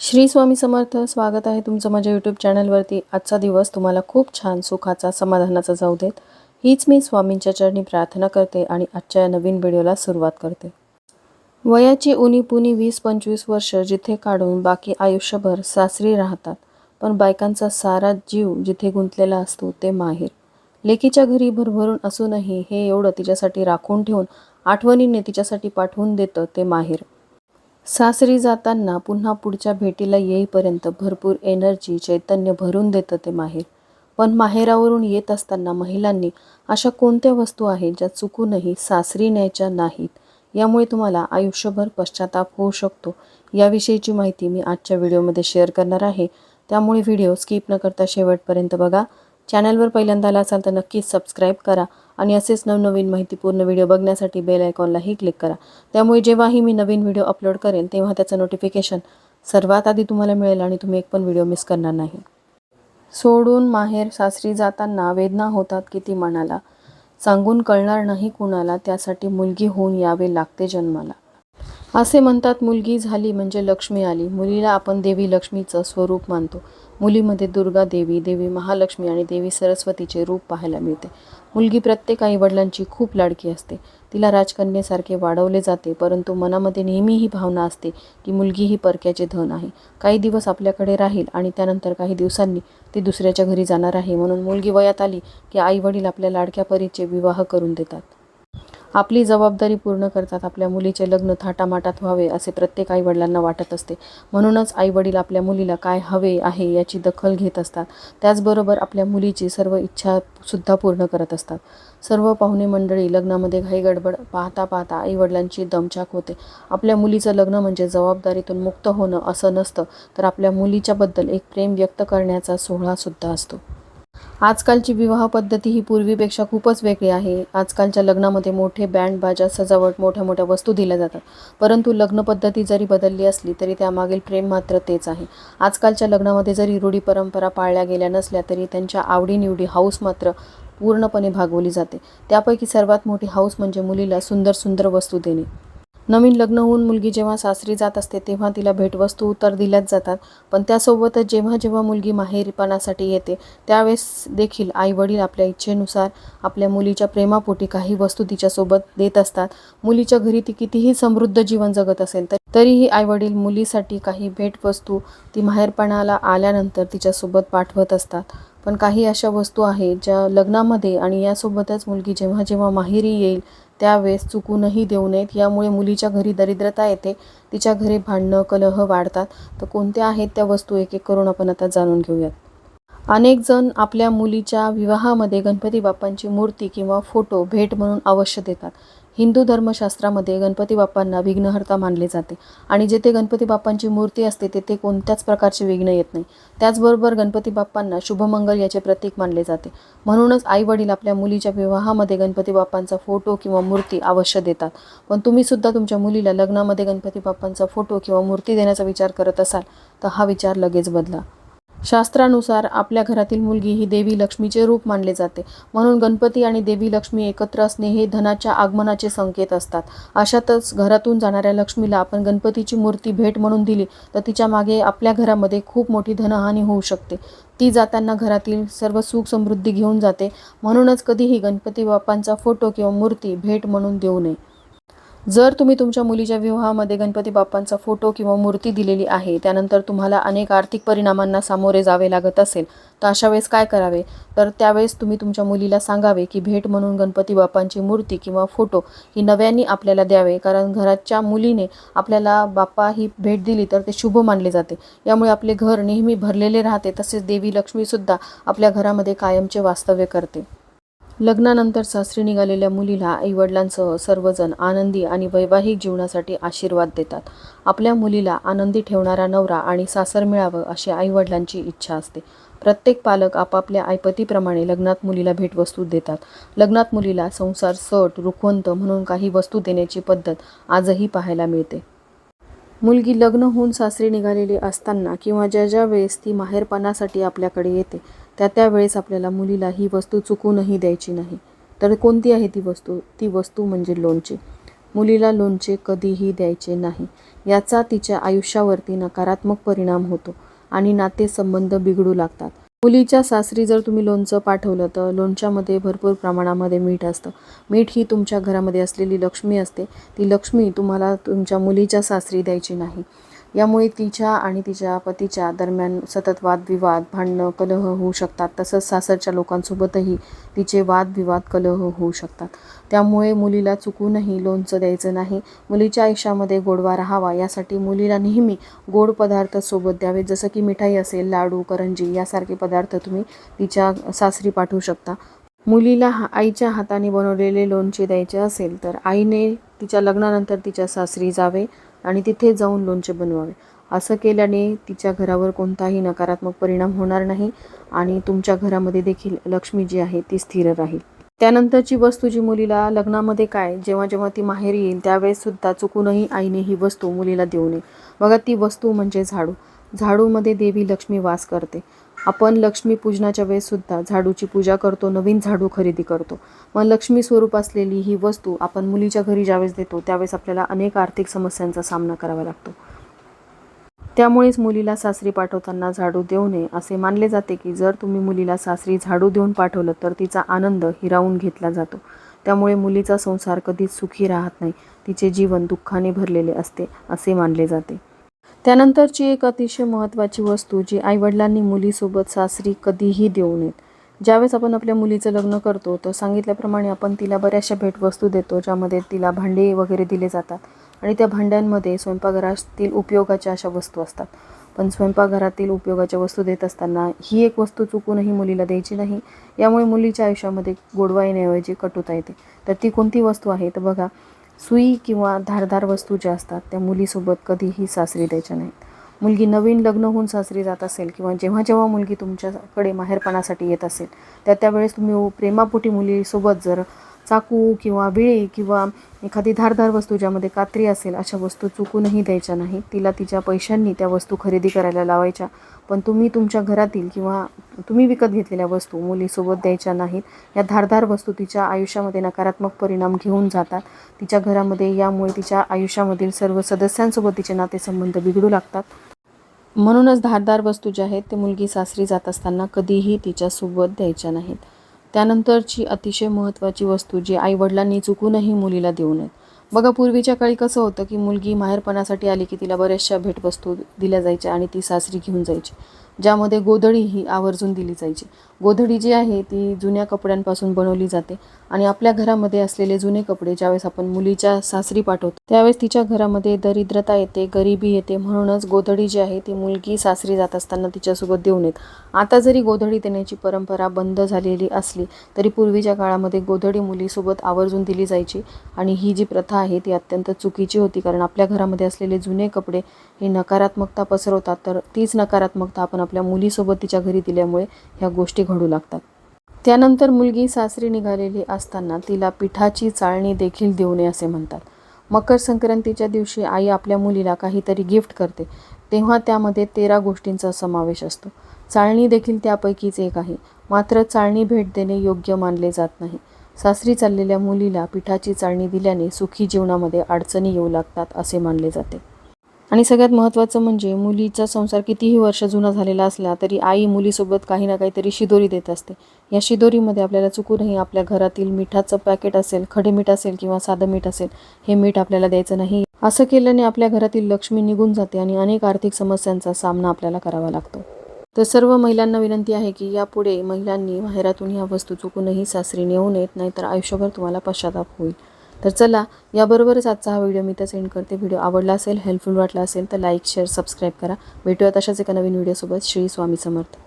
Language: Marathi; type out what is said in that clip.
श्री स्वामी समर्थ स्वागत आहे तुमचं माझ्या यूट्यूब चॅनलवरती आजचा दिवस तुम्हाला खूप छान सुखाचा समाधानाचा जाऊ देत. हीच मी स्वामींच्या चरणी प्रार्थना करते आणि आजच्या या नवीन व्हिडिओला सुरुवात करते. वयाची उनी पुनी वीस पंचवीस वर्ष जिथे काढून बाकी आयुष्यभर सासरी राहतात पण बायकांचा सारा जीव जिथे गुंतलेला असतो ते माहेर. लेकीच्या घरी भरभरून असूनही हे एवढं तिच्यासाठी राखून ठेवून आठवणीने तिच्यासाठी पाठवून देतं ते माहेर. सासरी जाताना पुन्हा पुढच्या भेटीला येईपर्यंत भरपूर एनर्जी चैतन्य भरून देतं ते माहेर. पण माहेरावरून येत असताना महिलांनी अशा कोणत्या वस्तू आहेत ज्या चुकूनही सासरी न्यायच्या नाहीत? यामुळे तुम्हाला आयुष्यभर पश्चाताप होऊ शकतो. याविषयीची माहिती मी आजच्या व्हिडिओमध्ये शेअर करणार आहे. त्यामुळे व्हिडिओ स्किप न करता शेवटपर्यंत बघा. चॅनलवर पहिल्यांदा आला असाल तर नक्कीच सबस्क्राईब करा. आणि असेच नवनवीन माहितीपूर्ण व्हिडिओ बघण्यासाठी बेल आयकॉनलाही क्लिक करा. त्यामुळे जेव्हाही मी नवीन व्हिडिओ अपलोड करेन तेव्हा त्याचं नोटिफिकेशन सर्वात आधी तुम्हाला मिळेल आणि तुम्ही एक पण व्हिडिओ मिस करणार नाही. सोडून माहेर सासरी जाताना वेदना होतात किती मनाला. सांगून कळणार नाही कुणाला त्यासाठी मुलगी होऊन यावे लागते जन्माला. असे म्हणतात मुलगी झाली म्हणजे लक्ष्मी आली. मुलीला आपण देवी लक्ष्मीचं स्वरूप मानतो. मुलीमध्ये दुर्गा देवी देवी महालक्ष्मी आणि देवी सरस्वतीचे रूप पाहायला मिळते. मुलगी प्रत्येक आईवडिलांची खूप लाडकी असते. तिला राजकन्येसारखे वाढवले जाते परंतु मनामध्ये नेहमी ही भावना असते की मुलगी ही परक्याचे धन आहे. काही दिवस आपल्याकडे राहील आणि त्यानंतर काही दिवसांनी ती दुसऱ्याच्या घरी जाणार आहे. म्हणून मुलगी वयात आली की आईवडील आपल्या लाडक्या परीचे विवाह करून देतात. आपली जबाबदारी पूर्ण करतात. आपल्या मुलीचे लग्न थाटामाटात व्हावे असे प्रत्येक आईवडिलांना वाटत असते. म्हणूनच आईवडील आपल्या मुलीला काय हवे आहे याची दखल घेत असतात. त्याचबरोबर आपल्या मुलीची सर्व इच्छासुद्धा पूर्ण करत असतात. सर्व पाहुणे मंडळी लग्नामध्ये घाई गडबड पाहता पाहता आईवडिलांची दमछाक होते. आपल्या मुलीचं लग्न म्हणजे जबाबदारीतून मुक्त होणं असं नसतं तर आपल्या मुलीच्याबद्दल एक प्रेम व्यक्त करण्याचा सोहळासुद्धा असतो. आजकालची विवाह पद्धती ही पूर्वीपेक्षा खूपच वेगळी आहे. आजकालच्या लग्नामध्ये मोठे बँड बाजा सजावट मोठ्या मोठ्या वस्तू दिल्या जातात. परंतु लग्न पद्धती जरी बदलली असली तरी त्यामागील प्रेम मात्र तेच आहे. आजकालच्या लग्नामध्ये जरी रूढी परंपरा पाळल्या गेल्या नसल्या तरी त्यांच्या आवडीनिवडी हाऊस मात्र पूर्णपणे भागवली जाते. त्यापैकी सर्वात मोठी हाऊस म्हणजे मुलीला सुंदर सुंदर वस्तू देणे. नवीन लग्न होऊन मुलगी जेव्हा सासरी जात असते तेव्हा तिला भेटवस्तू तर दिल्याच जातात. पण त्यासोबतच जेव्हा जेव्हा मुलगी माहेरीपणासाठी येते त्यावेळेस देखील आई वडील आपल्या इच्छेनुसार आपल्या मुलीच्या प्रेमापोटी काही वस्तू तिच्यासोबत देत असतात. मुलीच्या घरी ती कितीही समृद्ध जीवन जगत असेल तर तरीही आईवडील मुलीसाठी काही भेटवस्तू ती माहेरपणाला आल्यानंतर तिच्यासोबत पाठवत असतात. पण काही अशा वस्तू आहेत ज्या लग्नामध्ये आणि यासोबतच मुलगी जेव्हा जेव्हा माहेरी येईल त्यावेळेस चुकूनही देऊ नयेत. यामुळे मुलीच्या घरी दरिद्रता येते. तिच्या घरी भांडणं कलह वाढतात. तर कोणत्या आहेत त्या वस्तू एक एक करून आपण आता जाणून घेऊयात. अनेक जण आपल्या मुलीच्या विवाहामध्ये गणपती बाप्पांची मूर्ती किंवा फोटो भेट म्हणून अवश्य देतात. हिंदू धर्मशास्त्रामध्ये गणपती बाप्पांना विघ्नहर्ता मानले जाते आणि जेथे गणपती बाप्पांची मूर्ती असते तेथे कोणत्याच प्रकारचे विघ्न येत नाही. त्याचबरोबर गणपती बाप्पांना शुभमंगल याचे प्रतीक मानले जाते. म्हणूनच आईवडील आपल्या मुलीच्या विवाहामध्ये गणपती बाप्पांचा फोटो किंवा मूर्ती अवश्य देतात. पण तुम्हीसुद्धा तुमच्या मुलीला लग्नामध्ये गणपती बाप्पांचा फोटो किंवा मूर्ती देण्याचा विचार करत असाल तर हा विचार लगेच बदला. शास्त्रानुसार आपल्या घरातील मुलगी ही देवी लक्ष्मीचे रूप मानले जाते. म्हणून गणपती आणि देवी लक्ष्मी एकत्र असणे हे धनाच्या आगमनाचे संकेत असतात. अशातच घरातून जाणाऱ्या लक्ष्मीला आपण गणपतीची मूर्ती भेट म्हणून दिली तर तिच्यामागे आपल्या घरामध्ये खूप मोठी धनहानी होऊ शकते. ती जाताना घरातील सर्व सुख समृद्धी घेऊन जाते. म्हणूनच कधीही गणपती बाप्पांचा फोटो किंवा मूर्ती भेट म्हणून देऊ नये. जर तुम्ही तुमच्या मुलीच्या विवाहामध्ये गणपती बाप्पांचा फोटो किंवा मूर्ती दिलेली आहे त्यानंतर तुम्हाला अनेक आर्थिक परिणामांना सामोरे जावे लागत असेल तर अशा वेळेस काय करावे? तर त्यावेळेस तुम्ही तुमच्या मुलीला सांगावे की भेट म्हणून गणपती बाप्पांची मूर्ती किंवा फोटो ही नव्याने आपल्याला द्यावे कारण घराच्या मुलीने आपल्याला बाप्पा ही भेट दिली तर ते शुभ मानले जाते. यामुळे आपले घर नेहमी भरलेले राहते तसेच देवी लक्ष्मीसुद्धा आपल्या घरामध्ये कायमचे वास्तव्य करते. लग्नानंतर सासरी निघालेल्या मुलीला आईवडिलांसह सर्वजण आनंदी आणि वैवाहिक जीवनासाठी आशीर्वाद देतात. आपल्या मुलीला आनंदी ठेवणारा नवरा आणि सासर मिळावं अशी आईवडिलांची इच्छा असते. प्रत्येक पालक आपापल्या आईपतीप्रमाणे लग्नात मुलीला भेटवस्तू देतात. लग्नात मुलीला संसार सट रुखवंत म्हणून काही वस्तू देण्याची पद्धत आजही पाहायला मिळते. मुलगी लग्न होऊन सासरी निघालेली असताना किंवा ज्या ज्या वेळेस ती माहेरपणासाठी आपल्याकडे येते त्या त्यावेळेस आपल्याला मुलीला ही वस्तू चुकूनही द्यायची नाही. तर कोणती आहे ती वस्तू? ती वस्तू म्हणजे लोणचे. मुलीला लोणचे कधीही द्यायचे नाही. याचा तिच्या आयुष्यावरती नकारात्मक परिणाम होतो आणि नातेसंबंध बिघडू लागतात. मुलीच्या सासरी जर तुम्ही लोणचं पाठवलं तर लोणच्यामध्ये भरपूर प्रमाणामध्ये मीठ असतं. मीठ ही तुमच्या घरामध्ये असलेली लक्ष्मी असते. ती लक्ष्मी तुम्हाला तुमच्या मुलीच्या सासरी द्यायची नाही. यामुळे तिच्या आणि तिच्या पतीच्या दरम्यान सतत वादविवाद भांडणं कलह होऊ शकतात. तसंच सासरच्या लोकांसोबतही तिचे वादविवाद कलह होऊ शकतात. त्यामुळे मुलीला चुकूनही लोणचं द्यायचं नाही. मुलीच्या आयुष्यामध्ये गोडवा राहावा यासाठी मुलीला नेहमी गोड पदार्थ सोबत द्यावेत जसं की मिठाई असेल लाडू करंजी यासारखे पदार्थ तुम्ही तिच्या सासरी पाठवू शकता. मुलीला हा आईच्या हाताने बनवलेले लोणचे द्यायचे असेल तर आईने तिच्या लग्नानंतर तिच्या सासरी जावे. आणि तिथे जाऊन लोणचे बनवावे. असं केल्याने तिच्या घरावर कोणताही नकारात्मक परिणाम होणार नाही आणि तुमच्या घरामध्ये देखील लक्ष्मी जी आहे ती स्थिर राहील. त्यानंतरची वस्तू जी मुलीला लग्नामध्ये काय जेव्हा जेव्हा ती माहेरी येईल त्यावेळेससुद्धा चुकूनही आईने ही वस्तू मुलीला देऊ नये. बघा ती वस्तू म्हणजे झाडू. झाडूमध्ये देवी लक्ष्मी वास करते. आपण लक्ष्मी पूजनाच्या झाडूची पूजा करतो नवीन झाडू खरेदी करतो. मग लक्ष्मी स्वरूप असलेली ही वस्तू आपण मुलीच्या घरी ज्यावेळेस देतो त्यावेळेस आपल्याला अनेक आर्थिक समस्यांचा सामना करावा लागतो. त्यामुळेच मुलीला सासरी पाठवताना झाडू देऊ नये असे मानले जाते की जर तुम्ही मुलीला सासरी झाडू देऊन पाठवलं तर तिचा आनंद हिरावून घेतला जातो. त्यामुळे मुलीचा संसार कधीच सुखी राहत नाही. तिचे जीवन दुःखाने भरलेले असते असे मानले जाते. त्यानंतरची एक अतिशय महत्त्वाची वस्तू जी आईवडिलांनी मुलीसोबत सासरी कधीही देऊ नयेत. ज्यावेळेस आपण आपल्या मुलीचं लग्न करतो तर सांगितल्याप्रमाणे आपण तिला बऱ्याचशा भेटवस्तू देतो ज्यामध्ये तिला भांडे वगैरे दिले जातात आणि त्या भांड्यांमध्ये स्वयंपाकघरातील उपयोगाच्या अशा वस्तू असतात. पण स्वयंपाकघरातील उपयोगाच्या वस्तू देत असताना ही एक वस्तू चुकूनही मुलीला द्यायची नाही. यामुळे मुलीच्या आयुष्यामध्ये गोडवा येण्याऐवजी कटुता येते. तर ती कोणती वस्तू आहे? तर बघा सुई किंवा धारदार वस्तू ज्या असतात त्या मुलीसोबत कधीही सासरी द्यायच्या नाहीत. मुलगी नवीन लग्न होऊन सासरी जात असेल किंवा जेव्हा जेव्हा मुलगी तुमच्याकडे माहेरपणासाठी येत असेल त्या त्यावेळेस तुम्ही प्रेमापोटी मुलीसोबत जर चाकू किंवा विळी किंवा एखादी धारदार वस्तू ज्यामध्ये कात्री असेल अशा वस्तू चुकूनही द्यायच्या नाही. तिला तिच्या पैशांनी त्या वस्तू खरेदी करायला लावायच्या. पण तुम्ही तुमच्या घरातील किंवा तुम्ही विकत घेतलेल्या वस्तू मुलीसोबत द्यायच्या नाहीत. या धारदार वस्तू तिच्या आयुष्यामध्ये नकारात्मक परिणाम घेऊन जातात. तिच्या घरामध्ये यामुळे तिच्या आयुष्यामधील सर्व सदस्यांसोबत तिचे नातेसंबंध बिघडू लागतात. म्हणूनच धारदार वस्तू ज्या आहेत ते मुलगी सासरी जात असताना कधीही तिच्यासोबत द्यायच्या नाहीत. त्यानंतरची अतिशय महत्त्वाची वस्तू जी आईवडिलांनी चुकूनही मुलीला देऊ नयेत. बघा पूर्वीच्या काळी कसं होतं की मुलगी माहेरपणासाठी आली की तिला बऱ्याचशा भेटवस्तू दिल्या जायच्या आणि ती सासरी घेऊन जायची. ज्यामध्ये गोधडी ही आवर्जून दिली जायची. गोधडी जी आहे ती जुन्या कपड्यांपासून बनवली जाते आणि आपल्या घरामध्ये असलेले जुने कपडे ज्यावेळेस आपण मुलीच्या सासरी पाठवतो त्यावेळेस तिच्या घरामध्ये दरिद्रता येते गरिबी येते. म्हणूनच गोधडी जी आहे ती मुलगी सासरी जात असताना तिच्यासोबत देऊन येत. आता जरी गोधडी देण्याची परंपरा बंद झालेली असली तरी पूर्वीच्या काळामध्ये गोधडी मुलीसोबत आवर्जून दिली जायची आणि ही जी प्रथा आहे ती अत्यंत चुकीची होती. कारण आपल्या घरामध्ये असलेले जुने कपडे हे नकारात्मकता पसरवतात तर तीच नकारात्मकता आपण आपल्या मुलीसोबत तिच्या घरी दिल्यामुळे ह्या गोष्टी घडू लागतात. त्यानंतर मुलगी सासरी निघालेली असताना तिला पिठाची चाळणी देखील देऊ नये असे म्हणतात. मकर संक्रांतीच्या दिवशी आई आपल्या मुलीला काहीतरी गिफ्ट करते. तेव्हा त्यामध्ये तेरा गोष्टींचा समावेश असतो. चाळणी देखील त्यापैकीच एक आहे. मात्र चाळणी भेट देणे योग्य मानले जात नाही. सासरी चाललेल्या मुलीला पिठाची चाळणी दिल्याने सुखी जीवनामध्ये अडचणी येऊ लागतात असे मानले जाते. आणि सगळ्यात महत्त्वाचं म्हणजे मुलीचा संसार कितीही वर्ष जुना झालेला असला तरी आई मुलीसोबत काही ना काहीतरी शिदोरी देत असते. या शिदोरीमध्ये आपल्याला चुकूनही आपल्या घरातील मिठाचं पॅकेट असेल खडे मीठ असेल किंवा साधं मीठ असेल हे मीठ आपल्याला द्यायचं नाही. असं केल्याने आपल्या घरातील लक्ष्मी निघून जाते आणि अनेक आर्थिक समस्यांचा सामना आपल्याला करावा लागतो. तर सर्व महिलांना विनंती आहे की यापुढे महिलांनी माहेरातून ह्या वस्तू चुकूनही सासरी नेऊ नयेत नाहीतर आयुष्यभर तुम्हाला पश्चाताप होईल. तर चला याबरोबरच आजचा हा व्हिडिओ मी तर सेंड करते. व्हिडिओ आवडला असेल हेल्पफुल वाटला असेल तर लाईक शेअर सबस्क्राईब करा. भेटूयात अशाच एका नवीन व्हिडिओसोबत. श्री स्वामी समर्थ.